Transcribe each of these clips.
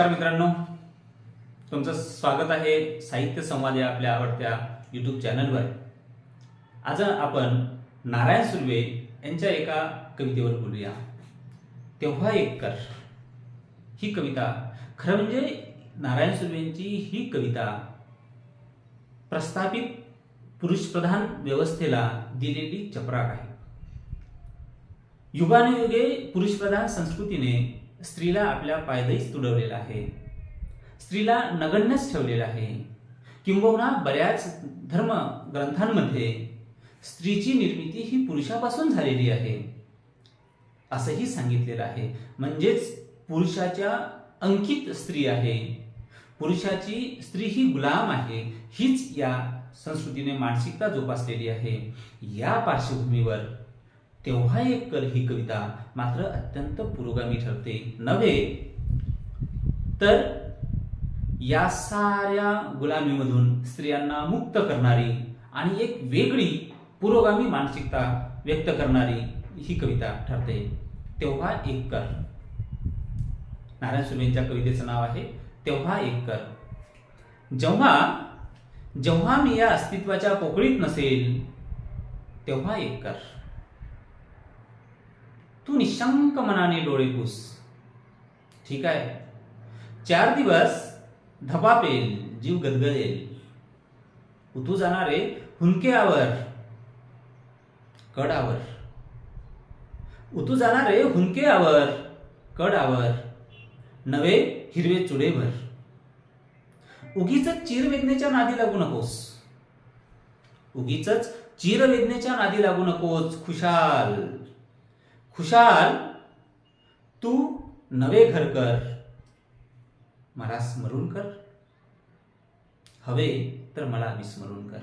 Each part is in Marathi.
नमस्कार मित्रांनो. तुमचं स्वागत आहे साहित्य संवाद या आपल्या आवडत्या यूट्यूब चॅनलवर आज आपण नारायण सुर्वे यांच्या एका कवितेवर बोलूया. तेव्हा एक कर. ही कविता खरं म्हणजे नारायण सुर्वेंची ही कविता प्रस्थापित पुरुषप्रधान व्यवस्थेला दिलेली चपराक आहे. युगानुयुगे पुरुषप्रधान संस्कृतीने स्त्रीला आपल्या पायदळीच तुडवलेला आहे. स्त्रीला नगण्यच ठेवलेलं आहे. किंबहुना बऱ्याच धर्म ग्रंथांमध्ये स्त्रीची निर्मिती ही पुरुषापासून झालेली आहे. असंही सांगितलेलं आहे. म्हणजेच पुरुषाच्या अंकित स्त्री आहे. पुरुषाची स्त्री ही गुलाम आहे. हीच या संस्कृतीने मानसिकता जोपासलेली आहे. या पार्श्वभूमीवर तेव्हा एक कर ही कविता मात्र अत्यंत पुरोगामी ठरते. नव्हे? तर या साऱ्या गुलामीमधून स्त्रियांना मुक्त करणारी आणि एक वेगळी पुरोगामी मानसिकता व्यक्त करणारी ही कविता ठरते. तेव्हा एक कर नारायण सुर्वेंच्या कवितेचं नाव आहे तेव्हा एक कर जेव्हा जेव्हा मी या अस्तित्वाच्या पोकळीत नसेल तेव्हा एक कर तू निशंक मनाने डोळे पुस ठीक आहे? चार दिवस धपापेल जीव गदगदेल. उतू जाणारे हुंकेआवर कडावर उतू जाणारे हुंकेआवर कडावर नवे हिरवे चुडेभर उगीच चिरवेदनेच्या नादी लागू नकोस. उगीच चिरवेदनेच्या नादी लागू नकोस खुशाल. खुशाल तू नवे घर कर. मला स्मरून कर. हवे तर मला विस्मरून कर.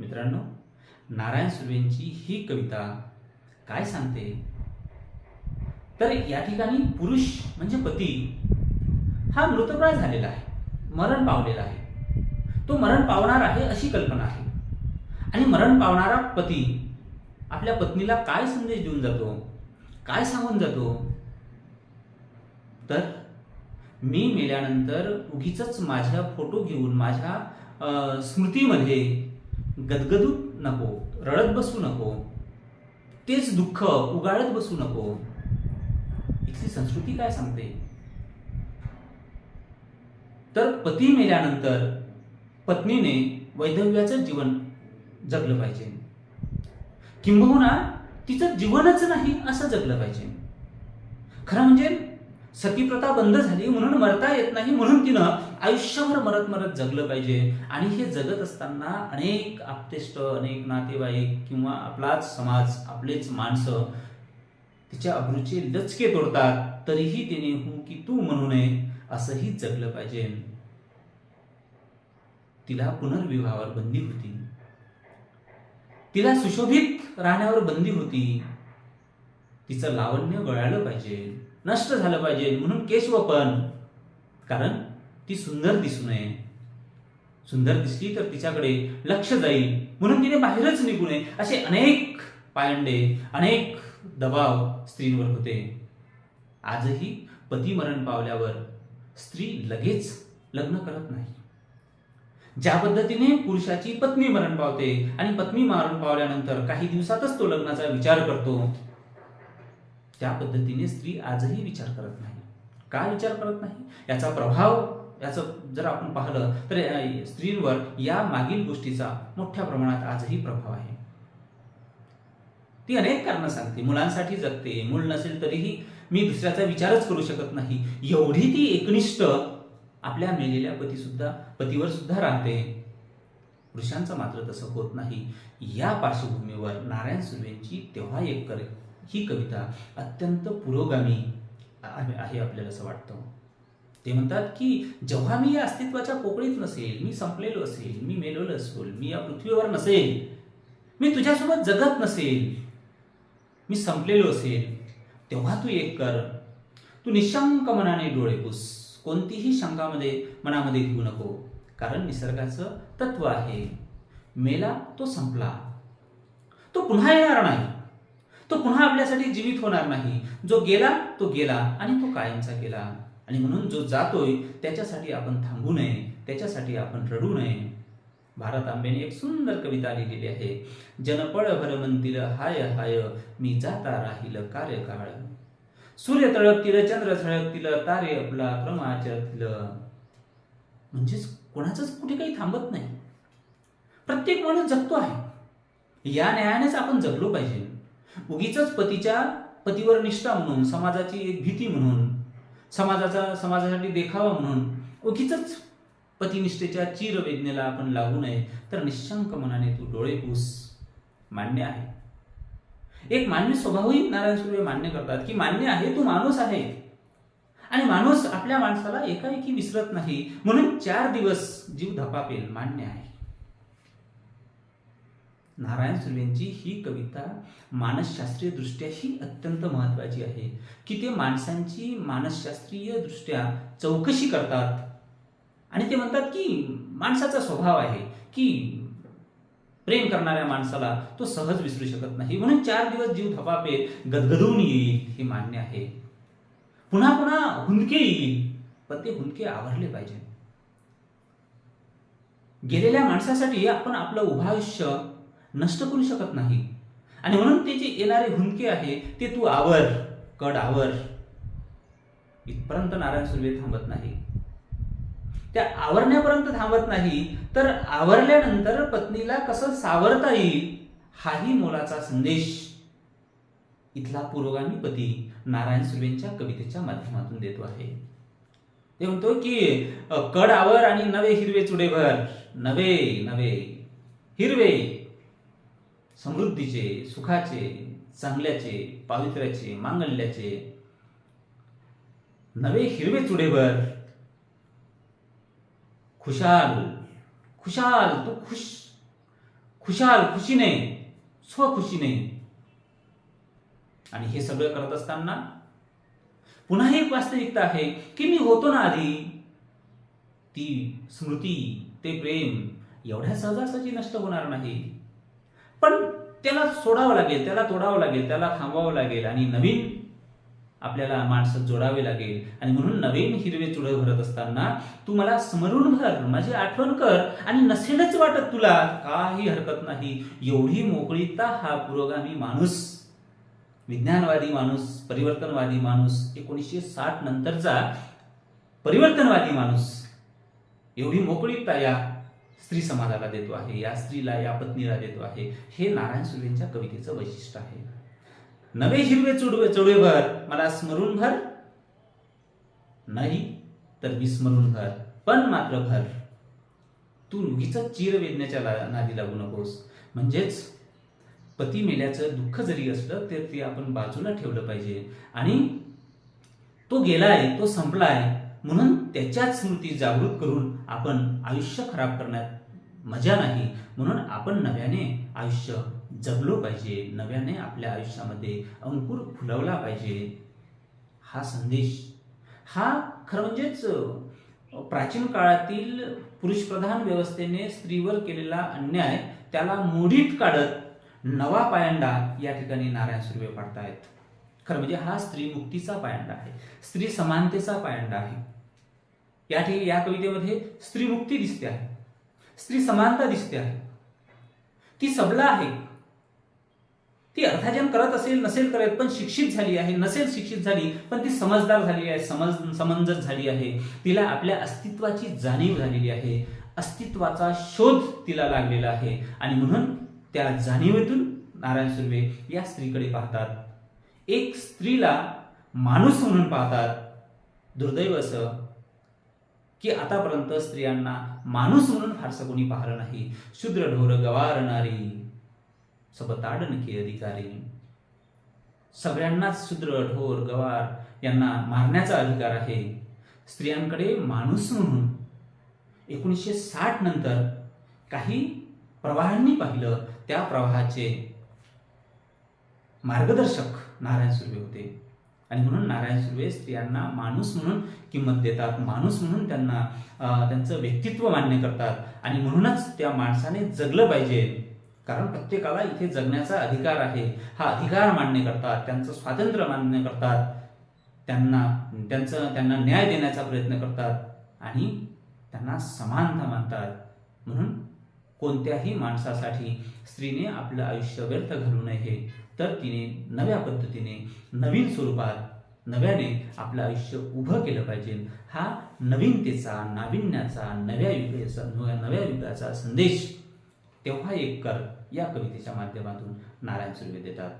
मित्रांनो नारायण सुर्वेंची ही कविता काय सांगते? तर या ठिकाणी पुरुष म्हणजे पती. हा मृतप्राय झालेला आहे. मरण पावलेला आहे. तो मरण पावणार आहे अशी कल्पना आहे. आणि मरण पावणारा पती आपल्या पत्नीला काय संदेश देऊन जातो? काय सांगून जातो? तर मी मेल्यानंतर उगीच माझ्या फोटो घेऊन माझ्या स्मृतीमध्ये गदगदू नको रडत बसू नको तेच दुःख उगाळत बसू नको. इथली संस्कृती काय सांगते? तर पती मेल्यानंतर पत्नीने वैधव्याचं जीवन जगलं पाहिजे. किंबहुना तिचं जीवनच नाही असं जगलं पाहिजे. खरं म्हणजे सतीप्रथा बंद झाली म्हणून मरता येत नाही म्हणून तिनं आयुष्यभर मरत मरत जगलं पाहिजे. आणि हे जगत असताना अनेक आप्तेष्ट अनेक नातेवाईक किंवा आपलाच समाज आपलेच माणसं तिच्या अब्रूचे लचके तोडतात. तरीही तिने हू की तू म्हणू नये असंही जगलं पाहिजे. तिला पुनर्विवाहावर बंदी होती. तिला सुशोभित राहण्यावर बंदी होती. तिचं लावण्य गळालं पाहिजे नष्ट झालं पाहिजे म्हणून केशवपन कारण ती सुंदर दिसू नये. सुंदर दिसली तर तिच्याकडे लक्ष जाईल म्हणून तिने बाहेरच निघू नये असे अनेक पायंडे अनेक दबाव स्त्रींवर होते. आजही पती मरण पावल्यावर स्त्री लगेच लग्न करत नाही. ज्या पद्धतीने पुरुषाची पत्नी मरण पावते आणि पत्नी मरण पावल्यानंतर काही दिवसातच तो लग्नाचा विचार करतो. त्या पद्धतीने स्त्री आजही विचार करत नाही. का विचार करत नाही? याचा प्रभाव याचं जर आपण पाहिलं तर स्त्रींवर या मागील गोष्टीचा मोठ्या प्रमाणात आजही प्रभाव आहे. ती अनेक कारणं सांगते. मुलांसाठी जगते. मूल नसेल तरीही मी दुसऱ्याचा विचारच करू शकत नाही. एवढी ती एकनिष्ठ आपल्या मेलेल्या पती सुद्धा पतीवर सुद्धा राहते. पुरुषांचं मात्र तसं होत नाही. या पार्श्वभूमीवर नारायण सुर्वेंची तेव्हा एक कर ही कविता अत्यंत पुरोगामी आहे आहे आपल्याला असं वाटतं. ते म्हणतात की जेव्हा मी या अस्तित्वाच्या पोकळीत नसेल मी संपलेलो असेल मी मेलेलो असेल मी या पृथ्वीवर नसेल मी तुझ्यासोबत जगत नसेल मी संपलेलो असेल तेव्हा तू एक कर. तू निशंक मनाने डोळे पुस. कोणतीही शंकामध्ये मनामध्ये घेऊ नको. कारण निसर्गाचं तत्व आहे. मेला तो संपला. तो पुन्हा येणार नाही. तो पुन्हा आपल्यासाठी जीवित होणार नाही. जो गेला तो गेला आणि तो कायमचा गेला. आणि म्हणून जो जातोय त्याच्यासाठी आपण थांबू नये. त्याच्यासाठी आपण रडू नये. भारत आंबेने एक सुंदर कविता लिहिलेली आहे. जनपळ भर म्हणतील हाय हाय मी जाता राहील कार्यकाळ. सूर्य तळपतील चंद्र झळकतील तारे आपला क्रम म्हणजेच कोणाचंच कुठे काही थांबत नाही. प्रत्येक माणूस जगतो आहे. या न्यायानेच आपण जगलो पाहिजे. उगीच पतीच्या पतीवर निष्ठा म्हणून समाजाची एक भीती म्हणून समाजाचा समाजासाठी देखावा म्हणून उगीच पतिनिष्ठेच्या चिरवेदनेला आपण लागू नये तर निशंक मनाने तू डोळे पूस. मान्य आहे. एक मान्य स्वभावही नारायण सुर्वे मान्य करतात की मान्य आहे तू माणूस आहे. आणि माणूस आपल्या माणसाला एकाएकी विसरत नाही. म्हणून चार दिवस जीव धपापेल मान्य आहे. नारायण सुर्वेंची ही कविता मानसशास्त्रीय दृष्ट्याही अत्यंत महत्वाची आहे. की ते माणसांची मानसशास्त्रीय दृष्ट्या चौकशी करतात. आणि ते म्हणतात की माणसाचा स्वभाव आहे की प्रेम करणाऱ्या माणसाला तो सहज विसरू शकत नाही. म्हणून चार दिवस जीव थपापे गदगदून येईल हे मान्य आहे. पुन्हा पुन्हा हुंदके येईल पण ते हुंदके आवरले पाहिजे. गेलेल्या माणसासाठी आपण आपलं उभं आयुष्य नष्ट करू शकत नाही. आणि म्हणून ते जे येणारे हुंदके आहे ते तू आवर कड आवर. इथपर्यंत नारायण सुर्वे थांबत नाही. त्या आवरण्यापर्यंत थांबत नाही तर आवरल्यानंतर पत्नीला कसं सावरता येईल हाही मोलाचा संदेश. इथला पुरोगामी पती नारायण सुर्वेंच्या कवितेच्या माध्यमातून देतो आहे. ते म्हणतो की कड आवर आणि नवे हिरवे चुडेभर नवे नवे हिरवे समृद्धीचे सुखाचे चांगल्याचे पावित्र्याचे मांगल्याचे नवे हिरवे चुडेभर खुशाल खुशाल तू खुश खुशाल खुशीने स्वखुशीने आणि हे सगळं करत असताना पुन्हा एक वास्तविकता आहे की मी होतो ना आधी ती स्मृती ते प्रेम एवढ्या सहजासहजी नष्ट होणार नाही पण त्याला सोडावं लागेल त्याला तोडावं लागेल त्याला थांबवावं लागेल आणि नवीन आपल्याला माणसं जोडावे लागेल. आणि म्हणून नवीन हिरवे चुडे भरत असताना तू मला स्मरून भर माझी आठवण कर आणि नसेलच वाटत तुला काही हरकत नाही. एवढी मोकळीता हा पुरोगामी माणूस विज्ञानवादी माणूस परिवर्तनवादी माणूस एकोणीसशे साठ नंतरचा परिवर्तनवादी माणूस एवढी मोकळीता या स्त्री समाजाला देतो आहे या स्त्रीला या पत्नीला देतो आहे. हे नारायण सुर्वेंच्या कवितेचं वैशिष्ट्य आहे. नवे हिरवे चुडवे चुडवेभर मला स्मरून भर. नाही तर विस्मरून भर. पण मात्र भर. तू उगीच चिर ला- नादी लागू नकोस. म्हणजेच पती मेल्याचं दुःख जरी असलं तर ते आपण बाजूला ठेवलं पाहिजे. आणि तो गेलाय तो संपलाय म्हणून त्याच्याच स्मृती जागृत करून आपण आयुष्य खराब करण्यात मजा नाही. म्हणून आपण नव्याने आयुष्य जगलो पाहिजे नव्याने आपल्या आयुष्यामध्ये अंकुर फुलवला पाहिजे हा संदेश. हा खरं म्हणजेच प्राचीन काळातील पुरुषप्रधान व्यवस्थेने स्त्रीवर केलेला अन्याय त्याला मोडीत काढत नवा पायंडा या ठिकाणी नारायण सुर्वे पाडतायत. खरं म्हणजे हा स्त्री मुक्तीचा पायंडा आहे. स्त्री समानतेचा पायंडा आहे. या ठिकाणी या कवितेमध्ये स्त्री मुक्ती दिसते आहे. स्त्री समानता दिसते आहे. ती सबला आहे. ती अर्थाजन करत असेल नसेल करत पण शिक्षित झाली आहे नसेल शिक्षित झाली पण ती समजदार झाली आहे समज समंजस झाली आहे. तिला आपल्या अस्तित्वाची जाणीव झालेली आहे. अस्तित्वाचा शोध तिला लागलेला आहे. आणि म्हणून त्या जाणीवेतून नारायण सुर्वे या स्त्रीकडे पाहतात. एक स्त्रीला माणूस म्हणून पाहतात. दुर्दैव असं की आतापर्यंत स्त्रियांना माणूस म्हणून फारसं कोणी पाहिलं नाही. शूद्र ढोर गवारणारी सबताडनके अधिकारी. सगळ्यांनाच शूद्र ढोर गवार यांना मारण्याचा अधिकार आहे. स्त्रियांकडे माणूस म्हणून एकोणीसशे साठ नंतर काही प्रवाहांनी पाहिलं त्या प्रवाहाचे मार्गदर्शक नारायण सुर्वे होते. आणि म्हणून नारायण सुर्वे स्त्रियांना माणूस म्हणून किंमत देतात. माणूस म्हणून त्यांना त्यांचं व्यक्तित्व मान्य करतात. आणि म्हणूनच त्या माणसाने जगलं पाहिजे. कारण प्रत्येकाला इथे जगण्याचा अधिकार आहे. हा अधिकार मान्य करतात त्यांचं स्वातंत्र्य मान्य करतात त्यांना त्यांचं त्यांना न्याय देण्याचा प्रयत्न करतात आणि त्यांना समानता मानतात. म्हणून कोणत्याही माणसासाठी स्त्रीने आपलं आयुष्य व्यर्थ घालू नये. तर तिने नव्या पद्धतीने नवीन स्वरूपात नव्याने आपलं आयुष्य उभं केलं पाहिजे. हा नवीनतेचा नाविन्याचा नव्या युगाचा नव्या युगाचा संदेश. तेव्हा एक कर या कवितेच्या माध्यमातून नारायण सुर्वे देतात.